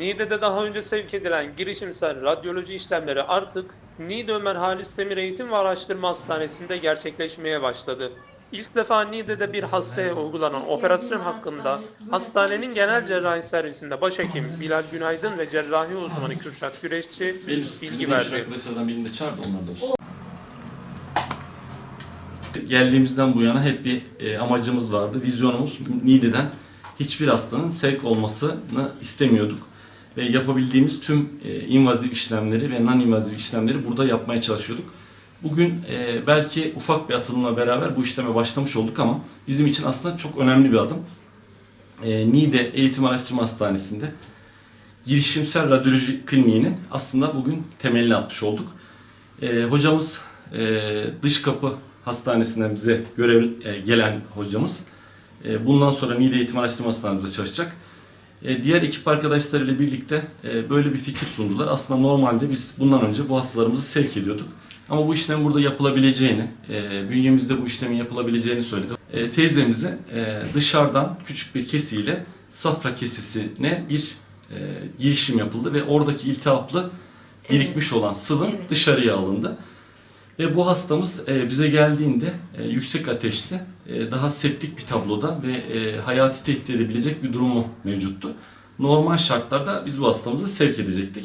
Niğde'de daha önce sevk edilen girişimsel radyoloji işlemleri artık Niğde Ömer Halis Demir Eğitim ve Araştırma Hastanesi'nde gerçekleşmeye başladı. İlk defa Niğde'de bir hastaya uygulanan operasyon hakkında hastanenin genel cerrahi servisinde başhekim Bilal Günaydın ve cerrahi uzmanı Kürşat Güreşçi bilgi verdi. Arkadaşlardan. Geldiğimizden bu yana hep bir e, amacımız vardı. Vizyonumuz Niğde'den hiçbir hastanın sevk olmasını istemiyorduk. Ve yapabildiğimiz tüm e, invazif işlemleri ve non-invazif işlemleri burada yapmaya çalışıyorduk. Bugün e, belki ufak bir atılımla beraber bu işleme başlamış olduk ama bizim için aslında çok önemli bir adım. E, Niğde Eğitim Araştırma Hastanesi'nde girişimsel radyoloji kliniğinin aslında bugün temelini atmış olduk. E, hocamız e, dış kapı hastanesinden bize görev e, gelen hocamız. E, bundan sonra Niğde Eğitim Araştırma Hastanesi'nde çalışacak. E, diğer ekip arkadaşlarıyla birlikte e, böyle bir fikir sundular. Aslında normalde biz bundan önce bu hastalarımızı sevk ediyorduk. Ama bu işlem burada yapılabileceğini, e, bünyemizde bu işlemin yapılabileceğini söyledi. E, teyzemize e, dışarıdan küçük bir kesiyle safra kesesine bir e, girişim yapıldı ve oradaki iltihaplı birikmiş olan sıvı Evet. dışarıya alındı. Ve bu hastamız e, bize geldiğinde e, yüksek ateşli, e, daha septik bir tabloda ve hayati tehdit edebilecek bir durumu mevcuttu. Normal şartlarda biz bu hastamızı sevk edecektik.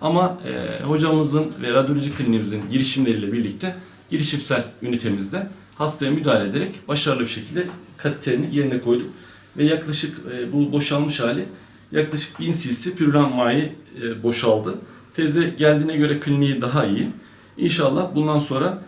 Ama hocamızın ve radyoloji kliniğimizin girişimleriyle birlikte girişimsel ünitemizde hastaya müdahale ederek başarılı bir şekilde kateterini yerine koyduk. Ve yaklaşık bu boşalmış hali yaklaşık 1000 cc pürülan mayi boşaldı. Teze geldiğine göre kliniği daha iyi. İnşallah bundan sonra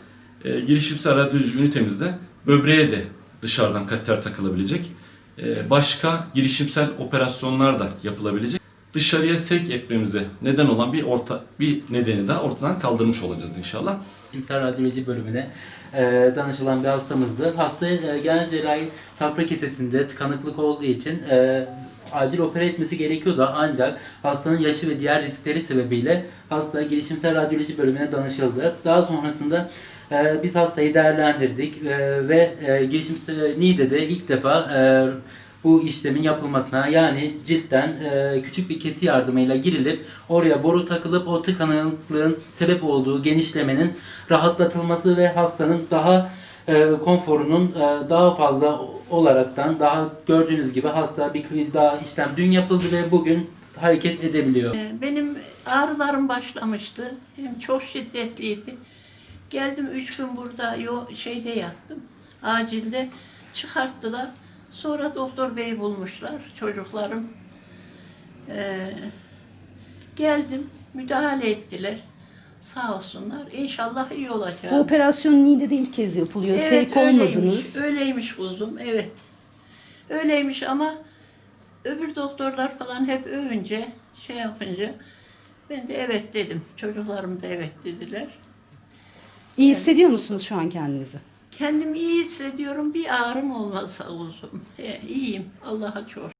e, girişimsel radyoloji ünitemizde böbreğe de dışarıdan kateter takılabilecek. E, başka girişimsel operasyonlar da yapılabilecek. Dışarıya sevk etmemize neden olan bir orta bir nedeni daha ortadan kaldırmış olacağız inşallah. Kimsel radyoloji bölümüne e, danışılan bir hastamızdı. Hasta e, genel cerrahi safra kesesinde tıkanıklık olduğu için e, acil opera etmesi gerekiyordu ancak hastanın yaşı ve diğer riskleri sebebiyle hasta girişimsel radyoloji bölümüne danışıldı. Daha sonrasında e, biz hastayı değerlendirdik e, ve e, girişimsel Niğde'de ilk defa e, bu işlemin yapılmasına yani ciltten e, küçük bir kesi yardımıyla girilip oraya boru takılıp o tıkanıklığın sebep olduğu genişlemenin rahatlatılması ve hastanın daha e, konforunun e, daha fazla olaraktan daha gördüğünüz gibi hasta bir daha işlem dün yapıldı ve bugün hareket edebiliyor. Ee, Benim ağrılarım başlamıştı. Hem çok şiddetliydi. Geldim üç gün burada yo şeyde yattım. Acilde çıkarttılar. Sonra doktor bey bulmuşlar çocuklarım. Ee, geldim müdahale ettiler. Sağ olsunlar. İnşallah iyi olacak. Bu operasyon Niğde'de ilk kez yapılıyor. Sevk olmadınız. Öyleymiş, öyleymiş kuzum, evet. Öyleymiş ama öbür doktorlar falan hep övünce, şey yapınca ben de evet dedim. Çocuklarım da evet dediler. İyi hissediyor musunuz şu an kendinizi? Kendimi iyi hissediyorum. Bir ağrım olmasa kuzum. He, iyiyim. Allah'a çok